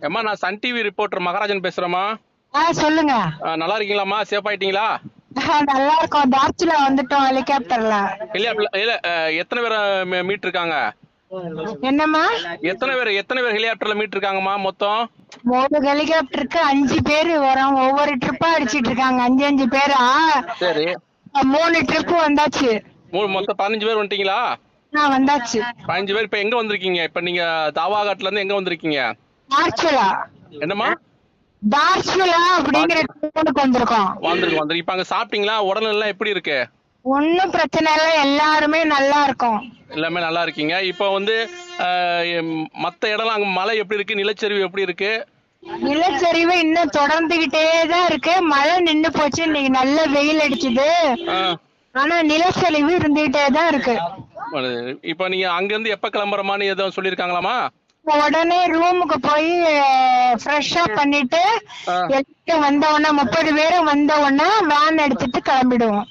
ஏம்மா நான் Sun TV reporter Maharajan பேசுறேம்மா. சொல்லுங்க. நல்லா இருக்கீங்களாம்மா? சேஃப் ஆயிட்டீங்களா? நல்லா இருக்கோம். டார்ச்சில வந்துட்டோம் ஹெலிகாப்டர்ல இல்ல அ, எத்தனை பேர் மீட் இருக்காங்க என்னம்மா? எத்தனை பேர் எத்தனை பேர் ஹெலிகாப்டர்ல மீட் இருக்காங்கம்மா மொத்தம்? ஒரு ஹெலிகாப்டருக்கு அஞ்சு பேர் வரோம். ஒவ்வொரு ட்ரிப்பா அடிச்சிட்டு இருக்காங்க அஞ்சு அஞ்சு பேரா? சரி. மூணு ட்ரிப் வந்தாச்சு. மூணு மொத்தம் பதினஞ்சு பேர் வந்துட்டீங்களா? வந்தாச்சு. பதினஞ்சு பேர் இப்ப எங்க வந்திருக்கீங்க? இப்ப நீங்க தாவாகாட்டுல இருந்து எங்க வந்திருக்கீங்க? டார்ச்சுலா என்னம்மா? டார்ச்சுலா அப்படிங்கிற டவுனுக்கு வந்திருக்கோம். வந்திருக்கு வந்திருக்கு. இப்ப அங்க சாப்பிட்டீங்களா? உடல் எல்லாம் எப்படி இருக்கு? ஒன்னும் பிரச்சனை இல்லை. எல்லாருமே நல்லா இருக்கோம். எல்லாமே நல்லா இருக்கீங்க. இப்போ வந்து மத்த இடம்லாம் அங்க மழை எப்படி இருக்கு? நிலச்சரிவு எப்படி இருக்கு? நிலச்சரிவு இன்னும் தொடர்ந்துகிட்டே தான் இருக்கு. மழை நின்னு போச்சு. இன்னைக்கு நல்ல வெயில் அஹ், ஆனா நிலச்சரிவு இருந்துகிட்டே தான் இருக்கு. இப்போ நீங்க அங்க இருந்து எப்ப கிளம்புறமான்னு எதுவும் சொல்லியிருக்காங்களாமா உடனே ரூமுக்கு போய் ஃப்ரெஷ்ஷா பண்ணிட்டு. எல்லாரும் வந்த உடனே முப்பது பேரும் வந்த உடனே வேன் எடுத்துட்டு கிளம்பிடுவோம்.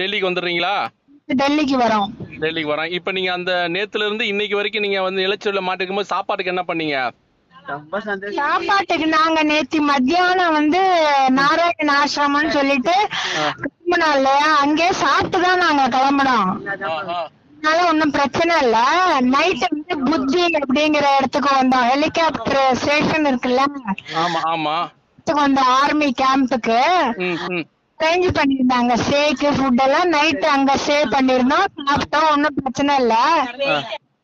டெல்லிக்கு வந்துடுறீங்களா? டெல்லிக்கு வரோம். டெல்லிக்கு வரேன் இப்போ நீங்க அந்த நேத்துல இருந்து இன்னைக்கு வரைக்கும் நீங்க வந்து நிலச்சரிவுல மாட்டிருக்கும் போது சாப்பாட்டுக்கு என்ன பண்ணீங்க? சாப்பாட்டுக்கு நாங்க நேத்தி மத்தியானம் வந்து நாராயண ஆசிரமம்னு சொல்லிட்டு கிளம்பினோம் இல்லையா அங்கே சாப்பிட்டு தான் நாங்க கிளம்பினோம். அதனால ஒன்றும் பிரச்சனை இல்ல. நைட் வந்து புத்தி அப்படிங்கிற இடத்துக்கு வந்தோம். ஹெலிகாப்டர் ஸ்டேஷன் இருக்குல்ல? ஆமா ஆமா. வந்தோம் ஆர்மி கேம்புக்கு அரேஞ்ச் பண்ணிருந்தாங்க ஸ்டேக்கு ஃபுட் எல்லாம் நைட் அங்க ஸ்டே பண்ணிருந்தோம் சாப்பிட்டோம் ஒன்றும் பிரச்சனை இல்ல.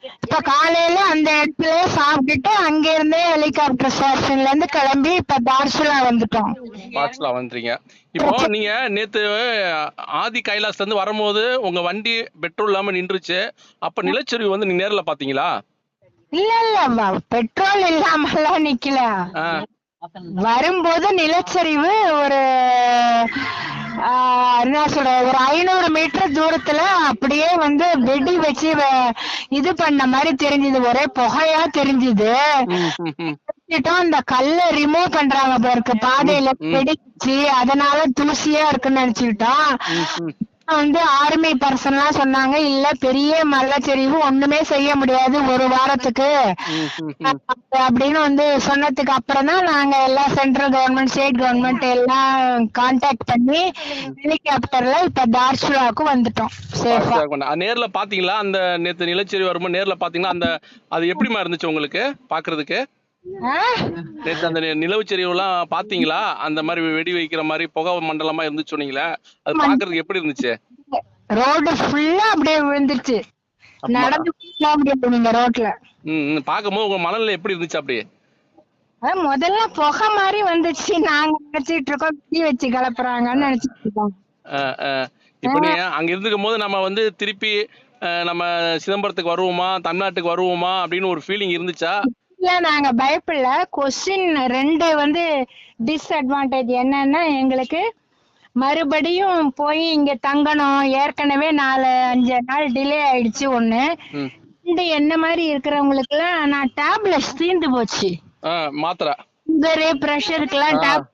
இப்ப காலையில அந்த இடத்துல சாப்பிட்டுட்டு அங்க இருந்தே ஹெலிகாப்டர் ஸ்டேஷன்ல இருந்து கிளம்பி இப்ப டார்சுலா வந்துட்டோம். பாட்ஸ்ல வந்துறீங்க இப்போ நீங்க நேத்து ஆதி கைலாஸ்ல இருந்து வரும்போது உங்க வண்டி பெட்ரோல் இல்லாம நின்றுச்சு. அப்ப நிலச்சரிவு வந்து நீங்க நேர்ல பாத்தீங்களா இல்ல இல்ல பெட்ரோல் இல்லாமலாம் நிக்கல. ஆ, வரும்போது நிலச்சரிவு ஒரு என்ன சொல்ற ஒரு ஐநூறு மீட்டர் தூரத்துல அப்படியே வந்து வெடி வச்சு இது பண்ண மாதிரி தெரிஞ்சது ஒரே புகையா தெரிஞ்சது. இந்த கல்ல ரிமூவ் பண்றாங்க பாருக்கு பாதையில வெடிச்சு அதனால தூசியா இருக்குன்னு நினைச்சுக்கிட்டோம். வந்து ஆர்மி பர்சன்லாம் சொன்னாங்க. இல்ல பெரிய மலைச்சரிவு ஒண்ணுமே செய்ய முடியாது ஒரு வாரத்துக்கு. அப்படின்னு வந்து சொன்னதுக்கு அப்புறம் தான் நாங்க எல்லாம் சென்ட்ரல் கவர்மெண்ட் ஸ்டேட் கவர்மெண்ட் எல்லாம் கான்டாக்ட் பண்ணி ஹெலிகாப்டர்ல இப்ப டார்சுலாவுக்கு வந்துட்டோம். சேஃபா நேர்ல பாத்தீங்களா? அந்த நேத்து நிலச்சரிவு வரும்போது நேர்ல பாத்தீங்களா? அந்த அது எப்படிமா இருந்துச்சு உங்களுக்கு? பாக்குறதுக்கு? நேத்து அந்த நி- நிலவுச்சரிவுலாம் பாத்தீங்களா? அந்த மாதிரி வெடி வைக்கிற மாதிரி புகை மண்டலமா இருந்துச்சு சொன்னீங்களே. அது பாக்குறதுக்கு எப்படி இருந்துச்சு? ரோடு ஃபுல்லா அப்படியே விழுந்துச்சு நடந்து முடியாது நீங்க ரோட்ல. ம். பார்க்கும்போது உங்க மனநிலை எப்படி இருந்துச்சு அப்படி? அதான் முதல்ல புகை மாதிரி வந்துச்சு நாங்க நினைச்சிட்டு இருக்கோம் வெடி வச்சு கிளப்புறாங்கன்னு நினைச்சிட்டு இருக்கோம். இப்ப நீ அங்க இருந்துக்கும் போது நம்ம வந்து திருப்பி நம்ம சிதம்பரத்துக்கு வருவோமா தமிழ்நாட்டுக்கு வருவோமா அப்படின்னு ஒரு ஃபீலிங் இருந்துச்சா? இல்ல நாங்க பயப்படல. கொஸ்டின் ரெண்டு வந்து டிஸ்அட்வான்டேஜ் என்னன்னா எங்களுக்கு மறுபடியும் போய் இங்க தங்கணும். ஏற்கனவே நாலு அஞ்சு நாள் டிலே ஆயிடுச்சு ஒண்ணு. ரெண்டு என்ன மாதிரி இருக்கிறவங்களுக்கு எல்லாம் நான் டேப்லெட்ஸ் தீர்ந்து போச்சு. மாத்திரை. சுகரு ப்ரெஷருக்குலாம் டேப்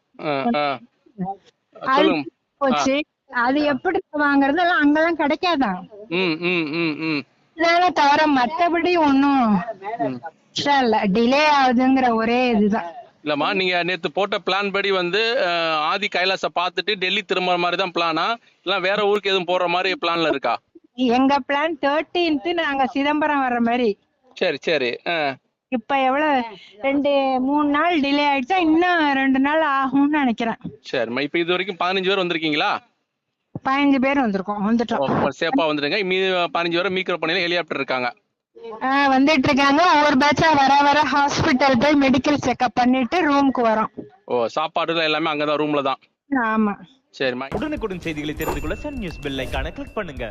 போச்சு. அது எப்படி வாங்குறது? எல்லாம் அங்கெல்லாம் கிடைக்காதான் ம் ம் ம் ம். இதனால தவிர மத்தபடி ஒன்னும் இல்ல டிலே ஆகுதுங்கிற ஒரே இதுதான். இல்லம்மா நீங்க நேத்து போட்ட பிளான் படி வந்து ஆதி கைலாச பார்த்துட்டு டெல்லி திரும்புற மாதிரி தான் பிளானா இல்ல வேற ஊருக்கு எதுவும் போற மாதிரி பிளான்ல இருக்கா? எங்க பிளான் தேர்ட்டீன்த் நாங்க சிதம்பரம் வர்ற மாதிரி. சரி சரி. இப்ப எவ்வளவு? ரெண்டு மூணு நாள் டிலே ஆயிடுச்சா? இன்னும் ரெண்டு நாள் ஆகும்னு நினைக்கிறேன். சரிம்மா இப்ப இது வரைக்கும் பதினஞ்சு பேர் வந்திருக்கீங்களா? பதினஞ்சு பேர் வந்திருக்கோம் வந்துட்டோம். சேஃபா வந்துருங்க மீ பதினஞ்சு பேரை மீக்கர் பண்ணி ஹெலிகாப்டர் இருக்காங்க. வந்துட்டு இருக்காங்க ஒவ்வொரு பேட்சா வர வர ஹாஸ்பிட்டல் போய் மெடிக்கல் செக்அப் பண்ணிட்டு ரூமுக்கு வரோம். ஓ சாப்பாடு எல்லாமே அங்கதான் ரூம்ல தான். ஆமா. சரிம்மா. உடனுக்குடன் செய்திகளை தெரிந்து கொள்ள சன் நியூஸ் பெல் ஐகானை கிளிக் பண்ணுங்க.